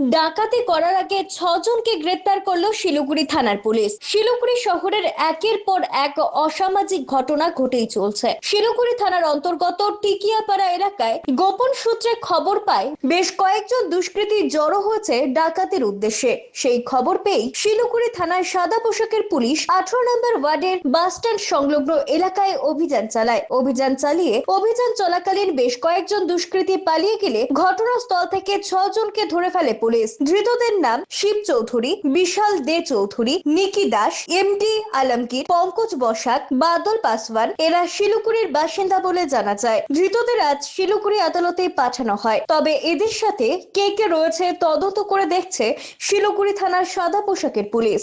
ডাকাতি করার আগে ছজনকে গ্রেপ্তার করল শিলিগুড়ি থানার পুলিশ। শিলিগুড়ি শহরের একের পর এক অসামাজিক ঘটনা ঘটেই চলছে। শিলিগুড়ি থানার অন্তর্গত টিকিয়াপাড়া এলাকায় গোপন সূত্রে খবর পায়, বেশ কয়েকজন দুষ্কৃতী জড়ো হয়েছে ডাকাতির উদ্দেশ্যে। সেই খবর পেয়ে শিলিগুড়ি থানার সাদা পোশাকের পুলিশ আঠারো নম্বর ওয়ার্ডের বাসস্ট্যান্ড সংলগ্ন এলাকায় অভিযান চালায়। অভিযান চালিয়ে অভিযান চলাকালীন বেশ কয়েকজন দুষ্কৃতী পালিয়ে গেলে ঘটনাস্থল থেকে ছজনকে ধরে ফেলে পুলিশ। ধৃতদের নাম শিব চৌধুরী, বিশাল দে চৌধুরী, নিকি দাস, এম এমডি আলমগীর, পঙ্কজ বসাক, বাদল পাসওয়ান, এরা শিলিগুড়ির বাসিন্দা বলে জানা যায়। ধৃতদের আজ শিলিগুড়ি আদালতে পাঠানো হয়। তবে এদের সাথে কে কে রয়েছে তদন্ত করে দেখছে শিলিগুড়ি থানার সাদা পোশাকের পুলিশ।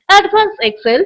Advanced Excel.